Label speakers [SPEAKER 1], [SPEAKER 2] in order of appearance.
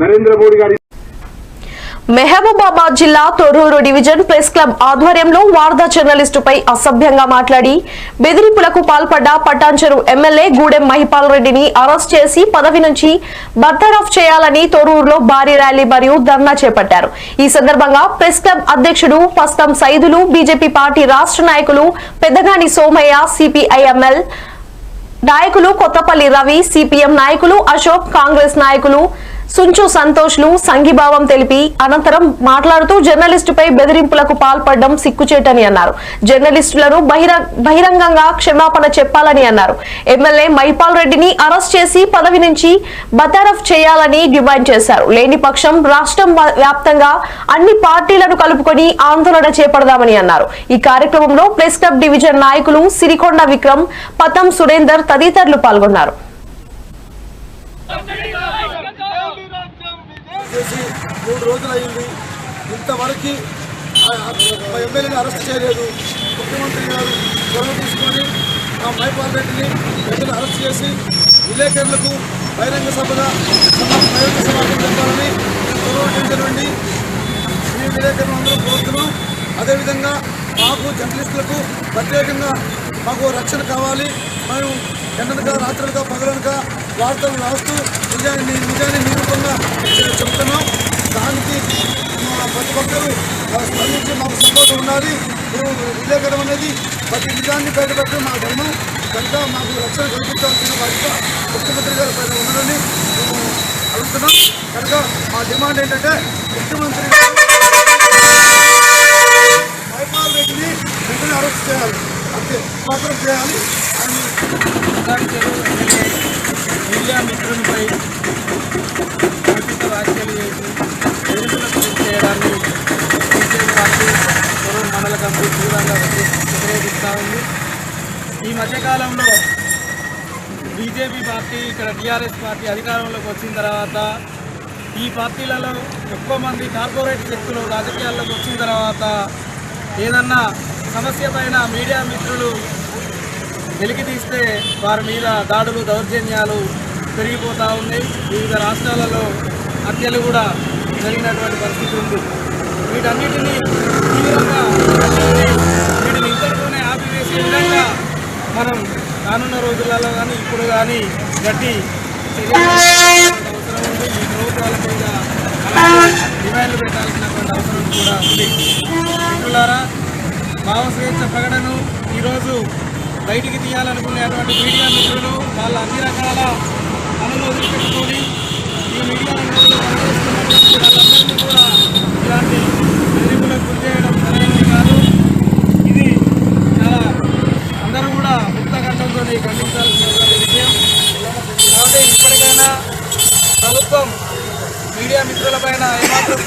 [SPEAKER 1] నరేంద్ర మోడీ గారి
[SPEAKER 2] మెహబూబాబాద్ జిల్లా Thorrur division press club ఆధ్వర్యంలో వార్తా జర్నలిస్టుపై అసభ్యంగా మాట్లాడి బెదిరింపులకు పాల్పడ్డ పట్టాంచెరు ఎమ్మెల్యే గూడెం మహిపాల్ రెడ్డిని అరెస్ట్ చేసి పదవి నుంచి బర్తరఫ్ చేయాలని తొర్రూరులో భారీ ర్యాలీ మరియు ధర్నా చేపట్టారు. ఈ సందర్భంగా ప్రెస్ క్లబ్ అధ్యక్షుడు పస్తం సైదులు బీజేపీ పార్టీ రాష్ట్ర నాయకులు పెద్దగాని సోమయ్య సిపిఐఎంఎల్ నాయకులు కొత్తపల్లి రవి సిపిఎం నాయకులు అశోక్ కాంగ్రెస్ నాయకులు సుంచు సంతోష్లు సంఘీభావం తెలిపి అనంతరం మాట్లాడుతూ జర్నలిస్టుపై బెదిరింపులకు పాల్పడడం సిగ్గుచేటని అన్నారు. జర్నలిస్టులను బహిరంగంగా క్షమాపణ చెప్పాలని అన్నారు. ఎమ్మెల్యే మైపాల్ రెడ్డిని అరెస్ట్ చేసి పదవి నుంచి బతారఫ్ చేయాలని డిమాండ్ చేశారు. లేని పక్షం రాష్ట్రం వ్యాప్తంగా అన్ని పార్టీలను కలుపుకొని ఆందోళన చేపడదామని అన్నారు. ఈ కార్యక్రమంలో ప్రెస్ క్లబ్ డివిజన్ నాయకులు సిరికొండ విక్రమ్ పతం సురేందర్ తదితరులు పాల్గొన్నారు
[SPEAKER 3] చేసి మూడు రోజులు అయింది ఇంతవరకు ఎమ్మెల్యేని అరెస్ట్ చేయలేదు. ముఖ్యమంత్రి గారు చొరవ తీసుకొని ఆ మైపాల్ రెడ్డిని వెంటనే అరెస్ట్ చేసి విలేకరులకు బహిరంగ సభగా సమ- బహిరంగ సమావేశం చెప్పాలని నేను నుండి ఈ విలేకరులు అందరూ కోరుతున్నాం. అదేవిధంగా మాకు జర్నలిస్టులకు ప్రత్యేకంగా మాకు రక్షణ కావాలి. మేము ఎండనగా రాత్రులుగా పగలనగా వార్తలు రాస్తూ నిజాన్ని నిజాన్ని నిరూపంగా చెప్తున్నాం. దానికి మా ప్రతి ఒక్కరూ స్పందించి మాకు సపోర్ట్ ఉండాలి మేము విలేకరం అనేది ప్రతి నిజాన్ని బయటపెట్టడం మా ధర్మం. కనుక మాకు రక్షణ కల్పించాల్సిన బాధ్యత ముఖ్యమంత్రి గారి పైన ఉండాలని మేము అడుగుతున్నాం. కనుక మా డిమాండ్ ఏంటంటే ముఖ్యమంత్రి గారు రెడ్డిని వెంటనే అరెస్ట్ చేయాలి. అంతే. మాత్రం చేయాలి. అని
[SPEAKER 4] వ్యతిరేకిస్తూ ఉంది. ఈ మధ్యకాలంలో బీజేపీ పార్టీ ఇక్కడ టీఆర్ఎస్ పార్టీ అధికారంలోకి వచ్చిన తర్వాత ఈ పార్టీలలో ఎక్కువ మంది కార్పొరేట్ శక్తులు రాజకీయాల్లోకి వచ్చిన తర్వాత ఏదన్నా సమస్య పైన మీడియా మిత్రులు వెలికి తీస్తే వారి మీద దాడులు దౌర్జన్యాలు పెరిగిపోతూ ఉన్నాయి. వివిధ రాష్ట్రాలలో హత్యలు కూడా జరిగినటువంటి పరిస్థితి ఉంది. వీటన్నిటినీ తీవ్రంగా మనం రానున్న రోజులలో కానీ ఇప్పుడు కానీ గట్టి అవసరం ఉంది ఈ ప్రభుత్వాల మీద డిమాండ్లు పెట్టాల్సినటువంటి అవసరం కూడా ఉంది. మిత్రులారా భావ స్వేచ్ఛ ప్రకటనను ఈరోజు బయటికి తీయాలనుకునేటువంటి మీడియా మిత్రులు వాళ్ళ అన్ని రకాల పనులు పెట్టుకొని మీడియా మిత్రులపైన ఏమాత్రం